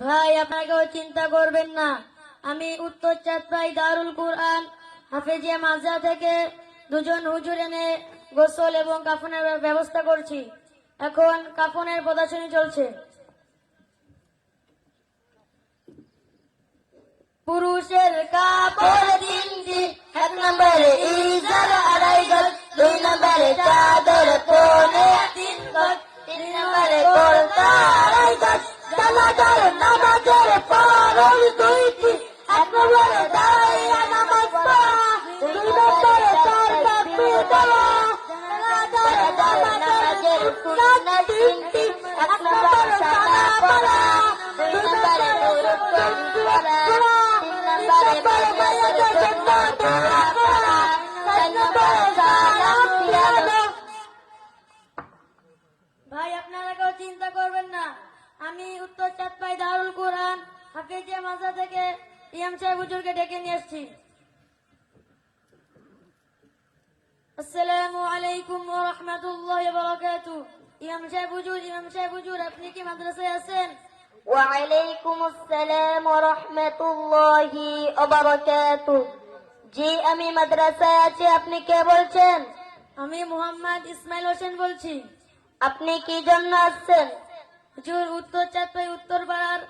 ভাই, আপনাকেও চিন্তা করবেন না। আমি উত্তর চাঁদপাই দারুল কুরআন, হাফেজিয়া মাজা থেকে দুজন হুজুর এনে গোসল এবং কাফনের ব্যবস্থা করছি। এখন কাফনের প্রদর্শনী চলছে। পুরুষের কাপড় তিনটি এক নম্বরে ইজার আড়াই গজ দুই নম্বরে চাদর পনে তিন গজ, তিন নম্বরে কোরতা আড়াই গজ জানাজার ভাই আপনারা কেউ চিন্তা করবেন না। আমি উত্তর চাঁদপাই দারুল কোরআন। হাফিজিয়া মাজা থেকে ইমাম সাহেব হুজুরকে ডেকে নিয়ে এসেছি। আসসালামু আলাইকুম ওয়া রাহমাতুল্লাহি ওয়া বারাকাতুহু ইমাম সাহেব হুজুর ইমাম সাহেব হুজুর আপনি কি মাদ্রাসায় আছেন? ওয়ালাইকুম আসসালাম ওয়া রাহমাতুল্লাহি ওয়া বারাকাতুহু জি আমি মাদ্রাসায় আছি আপনি কে বলছেন? আমি মোহাম্মদ ইসমাইল হোসেন বলছি। আপনি কি জন্য আসছেন? হুজুর উত্তর চাঁদপাই উত্তর পাড়ার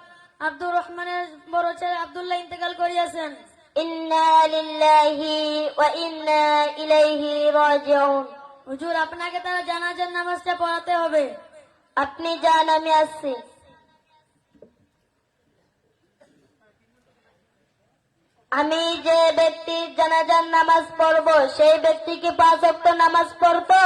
আব্দুর রহমানের বড় ছেলে আব্দুল্লাহ ইন্তেকাল করিয়াছেন। হুজুর আপনাকে তারা জানাজার নামাজটা পড়াতে হবে। আপনি যান আমি আসছি। আমি যে ব্যক্তির জানাজার নামাজ পড়ব সেই ব্যক্তি কি পাঁচ নামাজ পড়তো?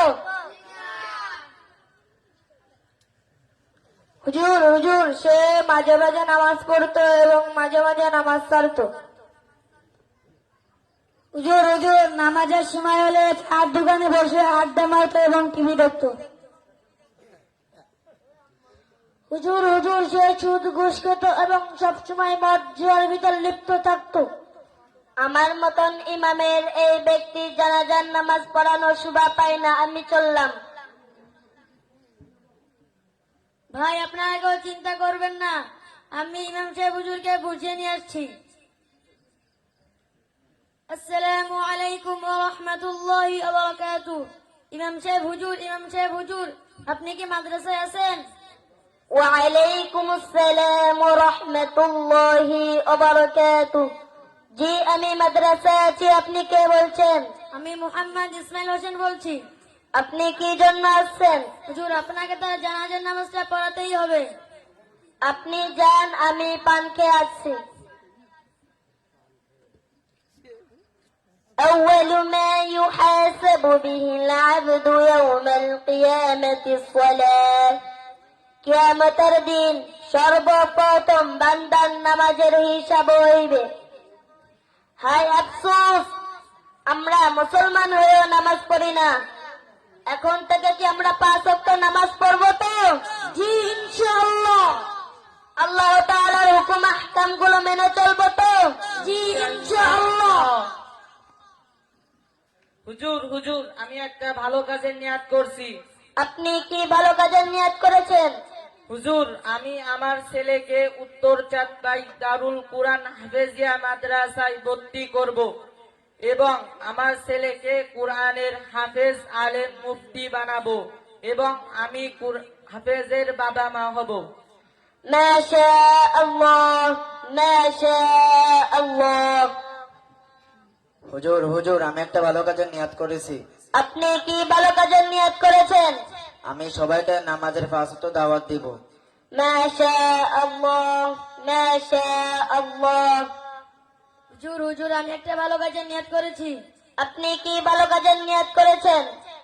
হুজুর হুজুর, সে মাঝে মাঝে নামাজ পড়তো এবং মাঝে মাঝে নামাজ ছাড়তো। হুজুর হুজুর, নামাজের সময় হলে চার দোকানে বসে আড্ডা মারতো এবং টিভি দেখতো। হুজুর হুজুর, সে সুদ, ঘুষ খেত এবং সবসময় মদ জুয়ার ভিতর লিপ্ত থাকতো। আমার মতন ইমামের এই ব্যক্তির জানাজার নামাজ পড়ানো শুভা পায় না, আমি চললাম। ভাই আপনারা কেউ চিন্তা করবেন না। আমি ইমাম সাহেব হুজুরকে বুঝিয়ে নিয়ে আসছি। আসসালামু আলাইকুম ওয়া রাহমাতুল্লাহি ওয়া বারাকাতুহু ইমাম সাহেব হুজুর ইমাম সাহেব হুজুর আপনি কি মাদ্রাসায় আছেন? ওয়ালাইকুম আসসালাম ওয়া রাহমাতুল্লাহি ওয়া বারাকাতুহু জি আমি মাদ্রাসায় আছি আপনি কে বলছেন? আমি মোহাম্মদ ইসমাইল হোসেন বলছি। আপনি কি জন্য আসছেন হুজুর আপনাকে তার জানাজার নামাজটা পড়াতেই হবে আপনি যান আমি পান খেয়ে আসছি أول ما يحاسب به العبد يوم القيامة الصلاة কিয়ামতের দিন সর্বপ্রথম বান্দার নামাজের হিসাব হইবে হায় আফসোস আমরা মুসলমান হয়েও নামাজ পড়ি না এখন থেকে কি আমরা পাঁচ ওয়াক্ত নামাজ পড়ব তো? জি ইনশাআল্লাহ। আল্লাহ তাআলার হুকুম আহকামগুলো মেনে চলবো তো? জি ইনশাআল্লাহ। হুজুর হুজুর আমি একটা ভালো কাজের নিয়াত করছি। আপনি কি ভালো কাজের নিয়াত করেছেন? হুজুর আমি আমার ছেলেকে উত্তর চাঁদপাই দারুল কুরআন হাফেজিয়া মাদ্রাসায় ভর্তি করব। এবং আমার ছেলেকে কোরআনের হাফেজ আলেম মুফতি বানাবো এবং আমি হাফেজের বাবা মা হব। হুজুর হুজুর আমি একটা ভালো কাজের নিয়াত করেছি। আপনি কি ভালো কাজের নিয়াত করেছেন? আমি সবাইকে নামাজের ফাঁসত দাওয়াত দিব। মা শাআ আল্লাহ মা আল্লাহ হুজুর হুজুর, আমি একটা ভালো কাজের নিয়ত করেছি। আপনি কি ভালো কাজের নিয়াত করেছেন?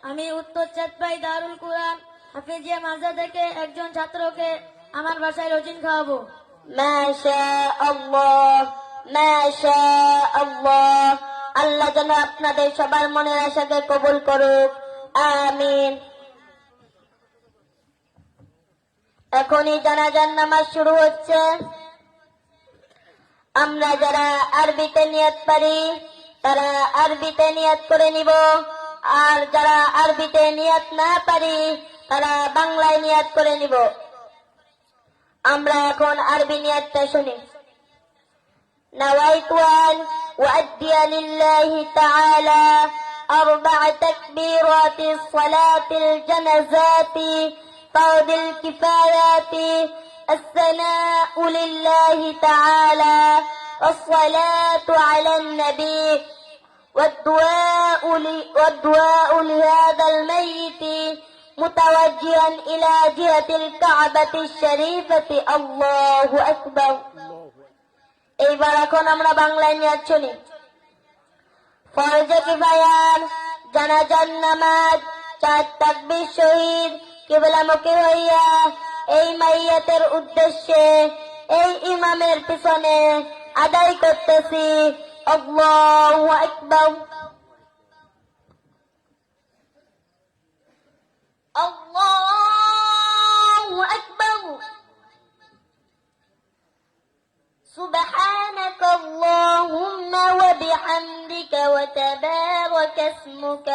আমি উত্তর চাঁদপাই দারুল কুরআন হাফিজিয়া মাজা থেকে একজন ছাত্রকে আমার বাসায় রজিন খাওয়াবো। আল্লাহ যেন আপনাদের সবার মনের আশাকে কবুল করুক। আমিন। এখনই জানাজার নামাজ শুরু হচ্ছে। আমরা যারা আরবিতে নিয়ত পারি তারা আরবিতে নিয়ত করে নিব আর যারা আরবিতে নিয়ত না পারি তারা বাংলায় নিয়ত করে নিব আমরা এখন আরবি নিয়াতটা শুনি نويت أن أؤدي لله تعالى أربع تكبيرات الصلاة الجنازات فرض الكفايات الثناء لله تعالى والصلاة على النبي والدعاء, ل- والدعاء لهذا الميت متوجها إلى جهة الكعبة الشريفة الله أكبر এইবার এখন আমরা বাংলায় নিয়ে শুনি ফরজে কিফায়ান জানাজান নামাজ চার তাকবীর শহীদ কিবলামুখী হইয়া এই মাইয়াতের উদ্দেশ্যে এই ইমামের পিছনে আদায় করতেছি আল্লাহু আকবার আল্লাহু আকবার سبحانك اللهم وبحمدك وتبارك اسمك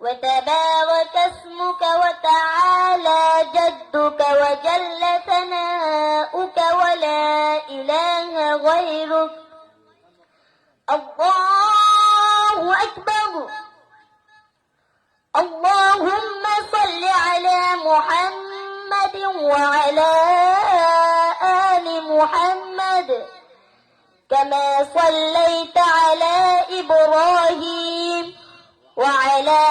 وتبارك اسمك وتعالى جدك وجل ثناؤك ولا إله غيرك. الله أكبر. اللهم صل على محمد وعلى آل محمد. كما صليت على إبراهيم وعلى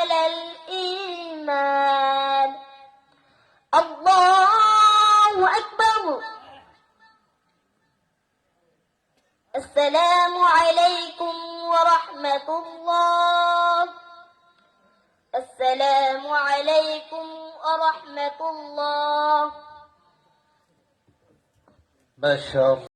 السلام عليكم ورحمة الله. السلام عليكم ورحمة الله. الله.